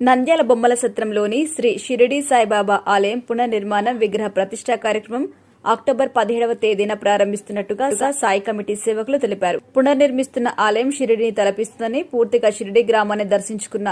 నంద్యాల బొమ్మల సత్రంలోని శ్రీ షిరిడి సాయిబాబా ఆలయం పునర్నిర్మాణం విగ్రహ ప్రతిష్టా కార్యక్రమం అక్టోబర్ పదిహేడవ తేదీన ప్రారంభిస్తున్నట్టుగా సాయి కమిటీ సేవకులు తెలిపారు. పునర్నిర్మిస్తున్న ఆలయం షిరిడిని తలపిస్తుందని పూర్తిగా షిరిడి గ్రామాన్ని దర్శించుకున్న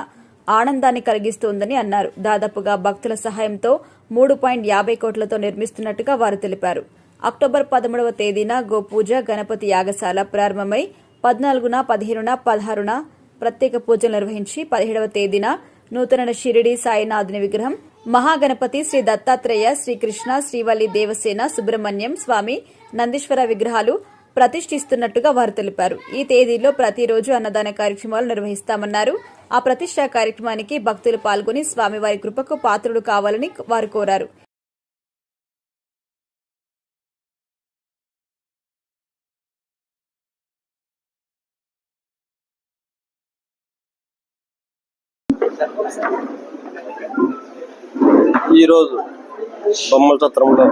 ఆనందాన్ని కలిగిస్తోందని అన్నారు. దాదాపుగా భక్తుల సహాయంతో మూడు పాయింట్ యాభై కోట్లతో నిర్మిస్తున్నట్టుగా వారు తెలిపారు. అక్టోబర్ పదమూడవ తేదీన గోపూజ గణపతి యాగశాల ప్రారంభమై పద్నాలుగున పదిహేనున పదహారున ప్రత్యేక పూజలు నిర్వహించి పదిహేడవ తేదీన నూతన షిరిడి సాయినాథుని విగ్రహం మహాగణపతి శ్రీ దత్తాత్రేయ శ్రీకృష్ణ శ్రీవల్లి దేవసేన సుబ్రహ్మణ్యం స్వామి నందీశ్వర విగ్రహాలు ప్రతిష్ఠిస్తున్నట్టుగా వారు తెలిపారు. ఈ తేదీలో ప్రతిరోజు అన్నదాన కార్యక్రమాలు నిర్వహిస్తామన్నారు. ఆ ప్రతిష్టా కార్యక్రమానికి భక్తులు పాల్గొని స్వామివారి కృపకు పాత్రుడు కావాలని వారు కోరారు. ఈరోజు బొమ్మల సత్రంలో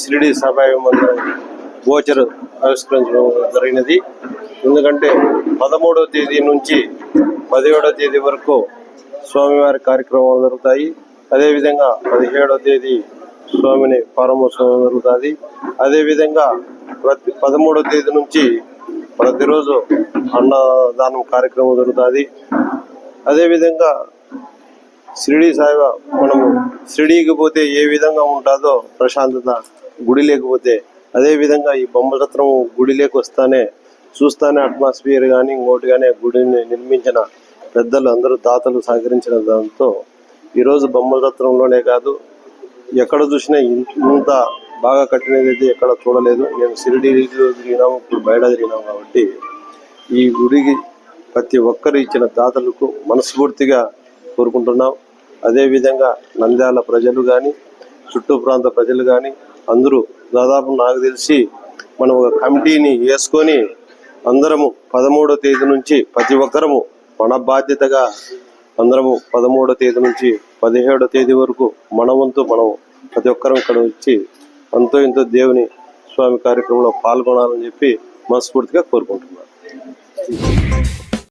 షిరిడి సభాయి మందిరం గోచర్ ఆవిష్కరించడం జరిగినది. ఎందుకంటే పదమూడవ తేదీ నుంచి పదిహేడవ తేదీ వరకు స్వామివారి కార్యక్రమాలు జరుగుతాయి. అదేవిధంగా పదిహేడవ తేదీ స్వామిని పరమోత్సవం జరుగుతుంది. అదేవిధంగా ప్రతి పదమూడవ తేదీ నుంచి ప్రతిరోజు అన్నదానం కార్యక్రమం జరుగుతుంది. అదేవిధంగా షిరిడి సాయిబా మనము షిరిడీకి పోతే ఏ విధంగా ఉంటుందో ప్రశాంతత గుడి లేకపోతే అదేవిధంగా ఈ బొమ్మరత్నం గుడిలోకి వస్తానే చూస్తానే అట్మాస్ఫియర్ కానీ ఇంకోటి కానీ గుడిని నిర్మించిన పెద్దలు అందరూ దాతలు సహకరించిన దాంతో ఈరోజు బొమ్మరత్నంలోనే కాదు ఎక్కడ చూసినా ఇంత బాగా కట్టినది అయితే ఎక్కడ చూడలేదు. నేను షిరిడీలో తిరిగినాము ఇప్పుడు బయట తిరిగినాము కాబట్టి ఈ గుడికి ప్రతి ఒక్కరు ఇచ్చిన దాతలకు మనస్ఫూర్తిగా కోరుకుంటున్నాం. అదేవిధంగా నంద్యాల ప్రజలు కానీ చుట్టూ ప్రాంత ప్రజలు కానీ అందరూ దాదాపు నాకు తెలిసి మనం ఒక కమిటీని వేసుకొని అందరము పదమూడో తేదీ నుంచి ప్రతి ఒక్కరము మన బాధ్యతగా అందరము పదమూడో తేదీ నుంచి పదిహేడో తేదీ వరకు మన వంతు మనం ప్రతి ఒక్కరం ఇక్కడ వచ్చి అంతో ఇంతో దేవుని స్వామి కార్యక్రమంలో పాల్గొనాలని చెప్పి మనస్ఫూర్తిగా కోరుకుంటున్నాను.